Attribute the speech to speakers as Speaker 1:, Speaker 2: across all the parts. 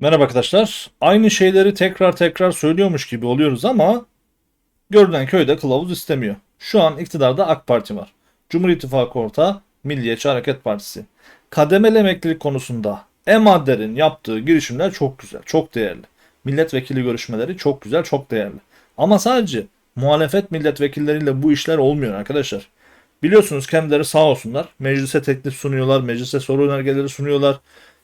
Speaker 1: Merhaba arkadaşlar. Aynı şeyleri tekrar tekrar söylüyormuş gibi oluyoruz ama görünen köyde kılavuz istemiyor. Şu an iktidarda AK Parti var. Cumhur İttifakı ortağı Milliyetçi Hareket Partisi. Kademeli emeklilik konusunda EMADER'in yaptığı girişimler çok güzel, çok değerli. Milletvekili görüşmeleri çok güzel, çok değerli. Ama sadece muhalefet milletvekilleriyle bu işler olmuyor arkadaşlar. Biliyorsunuz kendileri sağ olsunlar. Meclise teklif sunuyorlar, meclise soru önergeleri sunuyorlar.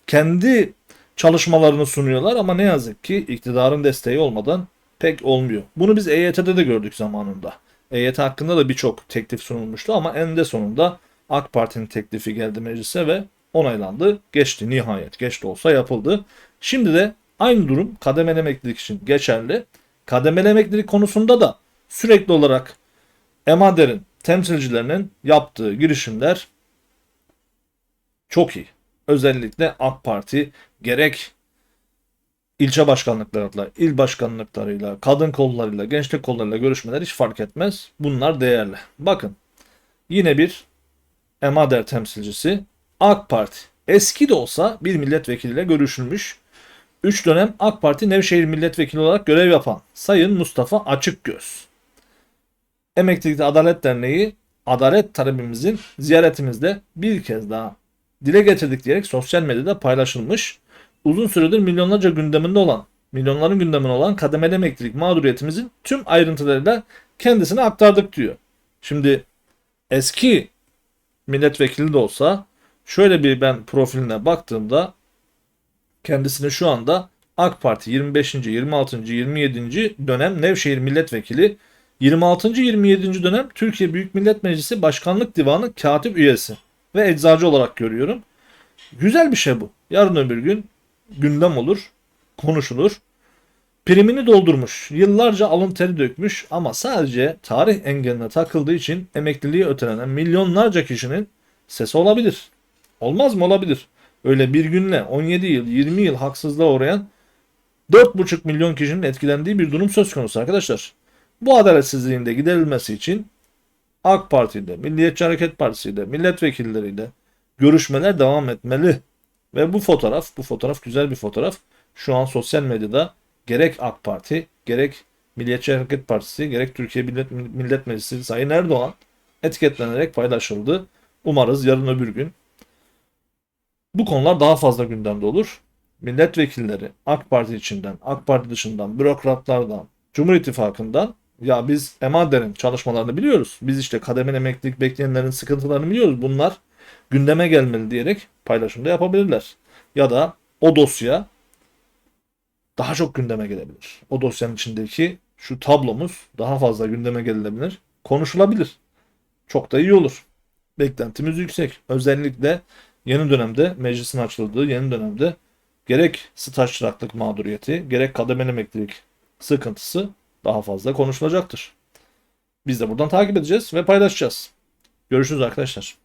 Speaker 1: Kendi çalışmalarını sunuyorlar ama ne yazık ki iktidarın desteği olmadan pek olmuyor. Bunu biz EYT'de de gördük zamanında. EYT hakkında da birçok teklif sunulmuştu ama eninde sonunda AK Parti'nin teklifi geldi meclise ve onaylandı. Geçti nihayet. Geç de olsa yapıldı. Şimdi de aynı durum kademeli emeklilik için geçerli. Kademeli emeklilik konusunda da sürekli olarak EMADER'in temsilcilerinin yaptığı girişimler çok iyi. Özellikle AK Parti gerek ilçe başkanlıklarıyla, il başkanlıklarıyla, kadın kollarıyla, gençlik kollarıyla görüşmeler hiç fark etmez. Bunlar değerli. Bakın yine bir Emader temsilcisi AK Parti. Eski de olsa bir milletvekiliyle görüşülmüş. 3 dönem AK Parti Nevşehir milletvekili olarak görev yapan Sayın Mustafa Açıkgöz. Emeklilikte Adalet Derneği adalet talebimizin ziyaretimizde bir kez daha dile getirdik diyerek sosyal medyada paylaşılmış. Uzun süredir milyonlarca gündeminde olan, milyonların gündeminde olan kademeli emeklilik mağduriyetimizin tüm ayrıntılarıyla kendisine aktardık diyor. Şimdi eski milletvekili de olsa şöyle bir ben profiline baktığımda kendisini şu anda AK Parti 25. 26. 27. dönem Nevşehir milletvekili 26. 27. dönem Türkiye Büyük Millet Meclisi Başkanlık Divanı katip üyesi ve eczacı olarak görüyorum. Güzel bir şey bu. Yarın öbür gün gündem olur, konuşulur. Primini doldurmuş, yıllarca alın teri dökmüş ama sadece tarih engeline takıldığı için emekliliği ötelenen milyonlarca kişinin sesi olabilir. Olmaz mı? Olabilir. Öyle bir günle 17 yıl, 20 yıl haksızlığa uğrayan 4,5 milyon kişinin etkilendiği bir durum söz konusu arkadaşlar. Bu adaletsizliğin de giderilmesi için AK Parti'de, Milliyetçi Hareket Partisi'yle, milletvekilleriyle görüşmeler devam etmeli. Ve bu fotoğraf, bu fotoğraf güzel bir fotoğraf. Şu an sosyal medyada gerek AK Parti, gerek Milliyetçi Hareket Partisi, gerek Türkiye Millet, Millet Meclisi Sayın Erdoğan etiketlenerek paylaşıldı. Umarız yarın öbür gün bu konular daha fazla gündemde olur. Milletvekilleri AK Parti içinden, AK Parti dışından, bürokratlardan, Cumhur İttifakı'ndan ya biz EMADER'in çalışmalarını biliyoruz. Biz işte kademeli emeklilik bekleyenlerin sıkıntılarını biliyoruz. Bunlar gündeme gelmeli diyerek paylaşımda yapabilirler. Ya da o dosya daha çok gündeme gelebilir. O dosyanın içindeki şu tablomuz daha fazla gündeme gelebilir. Konuşulabilir. Çok da iyi olur. Beklentimiz yüksek. Özellikle yeni dönemde meclisin açıldığı yeni dönemde gerek staj çıraklık mağduriyeti gerek kademeli emeklilik sıkıntısı daha fazla konuşulacaktır. Biz de buradan takip edeceğiz ve paylaşacağız. Görüşürüz arkadaşlar.